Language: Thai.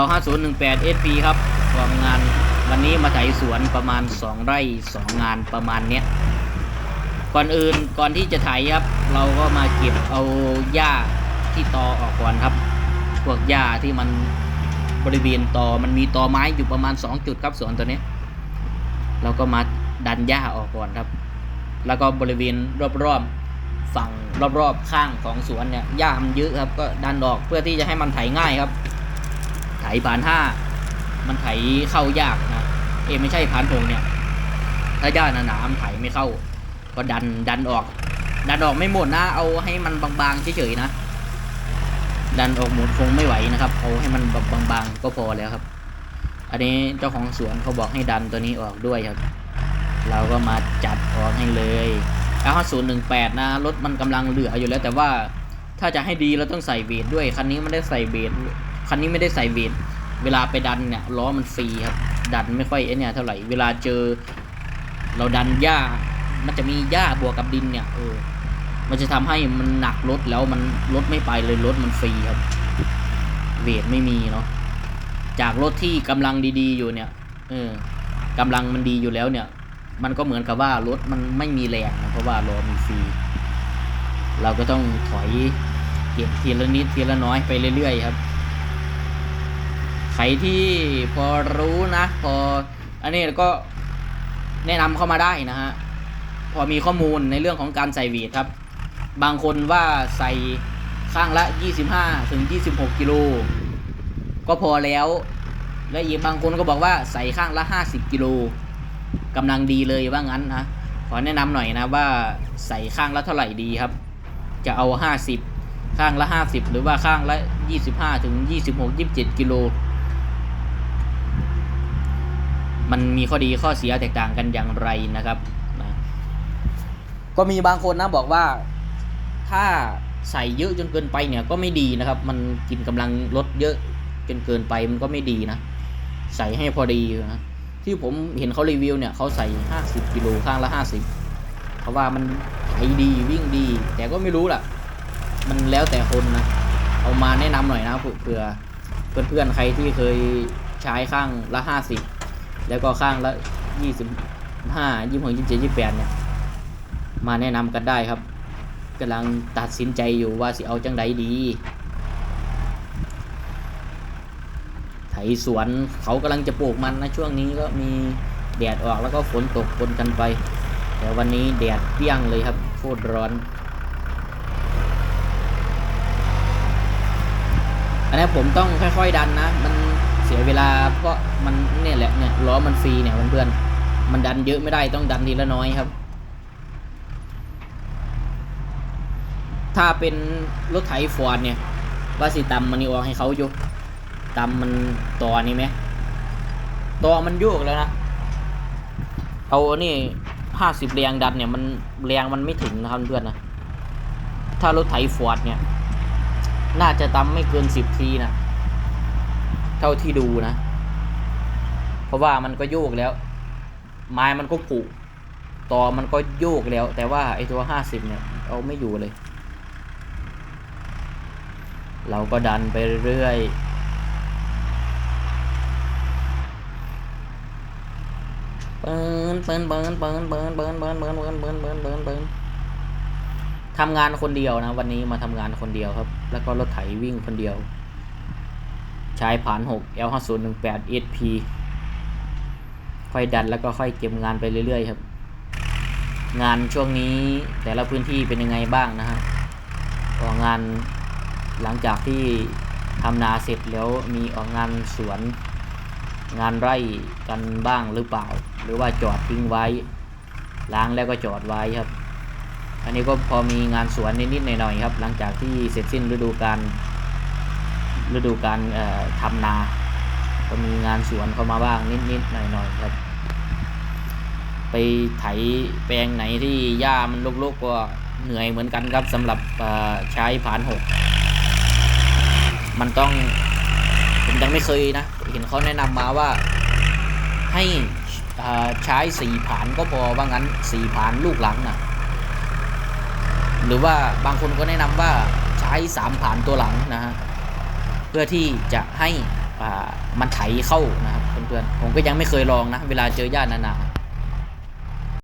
L 5 0 1 8 SP ครับวางงานวันนี้มาไถสวนประมาณ 2 ไร่ 2 งานประมาณเนี้ยก่อนอื่นก่อนที่จะไถครับ เราก็มาเก็บเอาหญ้าที่ตอออกก่อนครับ พวกหญ้าที่มันบริเวณตอมันมีตอไม้อยู่ประมาณ 2 จุดครับสวนตัวนี้ เราก็มาดันหญ้าออกก่อนครับ แล้วก็บริเวณรอบๆฝั่งรอบๆข้างของสวนเนี่ยหญ้ามันเยอะครับก็ดันออกเพื่อที่จะให้มันไถง่ายครับ ไถผ่านห้ามันไถเข้ายากนะเอไม่ใช่ผ่านพงเนี่ย ถ้าหญ้าหนาๆมันไถไม่เข้า ก็ดันดันออก ดันออกไม่หมดนะ เอาให้มันบางๆเฉยๆนะดันออกหมดคงไม่ไหวนะครับเอาให้มันบางๆก็พอแล้วครับ อันนี้เจ้าของสวนเขาบอกให้ดันตัวนี้ออกด้วยครับ เราก็มาจัดออกให้เลยแล้วศูนย์หนึ่งแปดนะรถมันกำลังเหลืออยู่แล้ว แต่ว่าถ้าจะให้ดีเราต้องใส่เบรด้วยคันนี้ไม่ได้ใส่เบร คันนี้ไม่ได้ใส่เบรเวลาไปดันเนี่ยล้อมันฟรีครับ ดันไม่ค่อยไอเนี่ยเท่าไหร่ เวลาเจอ เราดันหญ้า มันจะมีหญ้าบวกกับดินเนี่ยเออ มันจะทำให้มันหนักรถแล้วมันรถไม่ไปเลยรถมันฟรีครับ เวทไม่มีเนาะ จากรถที่กำลังดีๆอยู่เนี่ย เออกำลังมันดีอยู่แล้วเนี่ย มันก็เหมือนกับว่ารถมันไม่มีแรงนะเพราะว่าล้อมีฟรี เราก็ต้องถอยเก็บทีละนิดทีละน้อยไปเรื่อยๆครับ ใครที่พอรู้นะ พออันนี้ก็แนะนำเข้ามาได้นะฮะ พอมีข้อมูลในเรื่องของการใส่วีดครับ บางคนว่าใส่ข้างละ 25ถึง26 กิโล ก็พอแล้ว และอีกบางคนก็บอกว่าใส่ข้างละ 50 กิโลกำลังดีเลยว่างั้นนะ ขอแนะนำหน่อยนะว่าใส่ข้างละเท่าไหร่ดีครับ จะเอา 50 ข้างละ 50 หรือว่าข้างละ 25ถึง26 27 กิโล มันมีข้อดีข้อเสียแตกต่างกันอย่างไรนะครับนะก็มีบางคนนะบอกว่าถ้าใส่เยอะจนเกินไปเนี่ยก็ไม่ดีนะครับ มันกินกำลังลดเยอะจนเกินไปมันก็ไม่ดีนะ ใส่ให้พอดีนะที่ผมเห็นเขารีวิวเนี่ยเขาใส่ 50กิโลข้างละ 50 เพราะว่ามันไถดีวิ่งดี แต่ก็ไม่รู้ล่ะ มันแล้วแต่คนนะ เอามาแนะนำหน่อยนะเผื่อเพื่อนๆใครที่เคยใช้ข้างละ 50 แล้วก็ข้างละ25 26 27 28เนี่ยมาแนะนำกันได้ครับกำลังตัดสินใจอยู่ว่าสิเอาจังไดดี ไถสวนเขากำลังจะปลูกมันนะช่วงนี้ก็มีแดดออกแล้วก็ฝนตกปนกันไป แต่วันนี้แดดเปี้ยงเลยครับโคตรร้อน อันนี้ผมต้องค่อยๆดันนะ มัน เสียเวลาเพราะมันเนี่ยแหละเนี่ยล้อมันฟรีเนี่ยเพื่อนๆมันดันเยอะไม่ได้ต้องดันทีละน้อยครับ ถ้าเป็นรถไถฟอร์ดเนี่ย ว่าสิตำมันนี่ออกให้เขาอยู่ตำมันต่อนี่ไหมต่อมันโยกแล้วนะเอาอันนี่ห้าสิบแรงดันเนี่ยมันแรงมันไม่ถึงนะครับเพื่อนนะถ้ารถไถฟอร์ดเนี่ย น่าจะตำไม่เกินสิบทีนะ เท่าที่ดูนะ เพราะว่ามันก็โยกแล้ว ไม้มันก็ผุต่อมันก็โยกแล้ว แต่ว่าไอตัวห้าสิบเนี่ยเอาไม่อยู่เลย เราก็ดันไปเรื่อยเปิ้นเปิ้นเปิ้นเปิ้นเปิ้นเปิ้นเปิ้นเปิ้นเปิ้นเปิ้นเปิ้นเปิ้นเปิ้นทำงานคนเดียวนะ วันนี้มาทำงานคนเดียวครับ แล้วก็รถไถวิ่งคนเดียว ใช้ผ่าน 6 L 5 0 1 8 SP ค่อยดันแล้วก็ค่อยเก็บงานไปเรื่อย ๆ ครับ งานช่วงนี้แต่ละพื้นที่เป็นยังไงบ้างนะฮะออกงานหลังจากที่ทำนาเสร็จแล้วมีออกงานสวน งานไร่กันบ้างหรือเปล่า หรือว่าจอดทิ้งไว้ ล้างแล้วก็จอดไว้ครับ อันนี้ก็พอมีงานสวนนิดๆหน่อยๆครับ หลังจากที่เสร็จสิ้นฤดูการ ฤดูการทำนา ก็มีงานสวนเข้ามาบ้างนิดๆหน่อยๆครับ ไปไถแปลงไหนที่หญ้ามันรกๆก็เหนื่อยเหมือนกันครับสำหรับใช้ผ่านหกมันต้องผมยังไม่เคยนะ เห็นเขาแนะนำมาว่าให้ใช้สี่ผานก็พอว่างั้นสี่ผานลูกหลังนะหรือว่าบางคนก็แนะนำว่าใช้สามผานตัวหลังนะฮะ พื่อที่จะให้มันไถเข้านะครับเพื่อนๆผมก็ยังไม่เคยลองนะ เวลาเจอหญ้านา